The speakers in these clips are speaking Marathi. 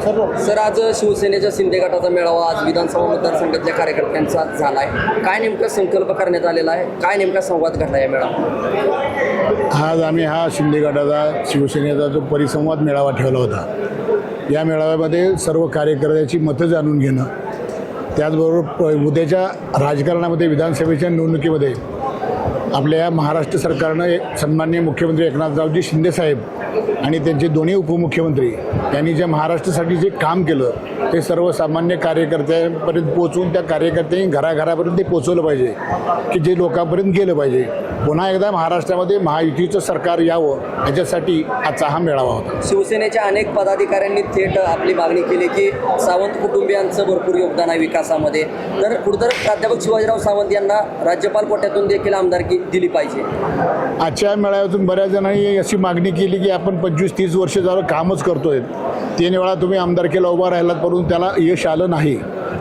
सर आज शिवसेनेच्या शिंदे गटाचा मेळावा आज विधानसभा मतदारसंघातल्या कार्यकर्त्यांचा झाला आहे काय नेमका संकल्प करण्यात आलेला आहे? काय नेमका संवाद घडला या मेळावा आज आम्ही हा शिंदे गटाचा शिवसेनेचा जो परिसंवाद मेळावा ठेवला होता या मेळाव्यामध्ये सर्व कार्यकर्त्याची मतं जाणून घेणं त्याचबरोबर प- उद्याच्या राजकारणामध्ये विधानसभेच्या निवडणुकीमध्ये आपल्या महाराष्ट्र सरकारनं सन्माननीय मुख्यमंत्री एकनाथरावजी शिंदेसाहेब आणि त्यांचे दोन्ही उपमुख्यमंत्री यांनी जे महाराष्ट्रासाठी जे काम केलं ते सर्वसामान्य कार्यकर्त्यांपर्यंत पोचून त्या कार्यकर्त्यांनी घराघरापर्यंत ते पोचवलं पाहिजे की जे लोकांपर्यंत गेलं पाहिजे. पुन्हा एकदा महाराष्ट्रामध्ये महायुतीचं सरकार यावं याच्यासाठी आजचा हा मेळावा होता. शिवसेनेच्या अनेक पदाधिकाऱ्यांनी थेट आपली मागणी केली की सावंत कुटुंबियांचं भरपूर योगदान आहे विकासामध्ये. तर कुठंतर प्राध्यापक शिवाजीराव सावंत यांना राज्यपाल कोट्यातून देखील आमदारकी दिली पाहिजे. आजच्या मेळाव्यातून बऱ्याच जणांनी अशी मागणी केली की आपण पंचवीस तीस वर्ष झालं कामच करतोय. तीन वेळा तुम्ही आमदारकीला उभा राहिलात परंतु त्याला यश आलं नाही.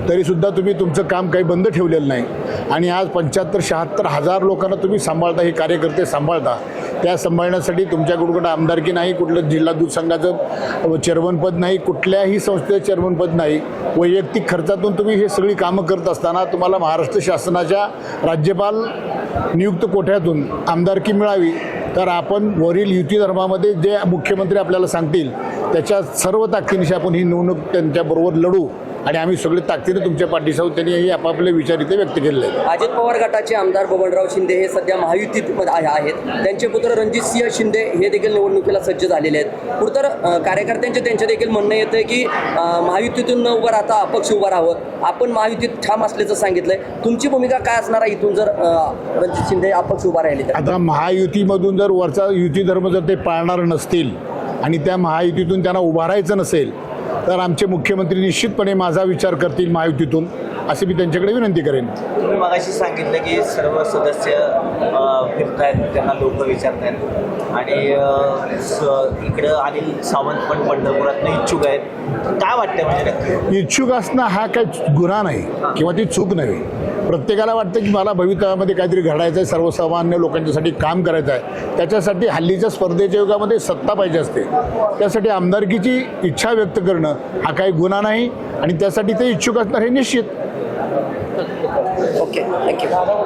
तरीसुद्धा तुम्ही तुमचं काम काही बंद ठेवलेलं नाही. आणि आज पंच्याहत्तर शहात्तर हजार लोकांना तुम्ही सांभाळता हे कार्यकर्ते सांभाळता. त्या सांभाळण्यासाठी तुमच्याकडून आमदारकी नाही कुठलं जिल्हा दूध संघाचं चेअरमनपद नाही कुठल्याही संस्थेचं चेअरमनपद नाही. वैयक्तिक खर्चातून तुम्ही हे सगळी कामं करत असताना तुम्हाला महाराष्ट्र शासनाच्या राज्यपाल नियुक्त कोठ्यातून आमदारकी मिळावी तर आपण वरील युती धर्मामध्ये जे मुख्यमंत्री आपल्याला सांगतील त्याच्या सर्व ताकदीनिशी आपण ही निवडणूक त्यांच्याबरोबर लढू. आणि आम्ही सगळे ताकदीने तुमच्या पाठीशी आहोत त्यांनी हे आपापले विचार इथे व्यक्त केलेले आहेत. अजित पवार गटाचे आमदार बबनराव शिंदे हे सध्या महायुतीत आहेत. त्यांचे पुत्र रणजित सिंह शिंदे हे देखील निवडणुकीला सज्ज झालेले आहेत. तर कार्यकर्त्यांचे त्यांचे देखील म्हणणं येतं की महायुतीतून न उभं राहता अपक्ष उभा राहावं. आपण महायुतीत ठाम असल्याचं सांगितलंय. तुमची भूमिका काय असणार आहे इथून जर रणजित शिंदे अपक्ष उभा राहिले तर? आता महायुतीमधून जर वरचा युती धर्म जर ते पाळणार नसतील आणि त्या महायुतीतून त्यांना उभारायचं नसेल तर आमचे मुख्यमंत्री निश्चितपणे माझा विचार करतील महायुतीतून अशी मी त्यांच्याकडे विनंती करेन. तुम्ही मगाशी सांगितलं की सर्व सदस्य अ, फिरतायत त्यांना लोक विचारतायत. आणि अ, स- इकडं अनिल सावंत पण पंढरपुरात इच्छुक आहेत. काय वाटतं म्हणजे इच्छुक असणं हा काही गुन्हा नाही किंवा ती चूक नव्हे. प्रत्येकाला वाटतं की मला भवितव्यामध्ये काहीतरी घडायचं आहे सर्वसामान्य लोकांच्यासाठी काम करायचं आहे त्याच्यासाठी हल्लीच्या स्पर्धेच्या युगामध्ये सत्ता पाहिजे असते. त्यासाठी आमदारकीची इच्छा व्यक्त करणं हा काही गुन्हा नाही आणि त्यासाठी ते इच्छुक असणार हे निश्चित. Okay thank you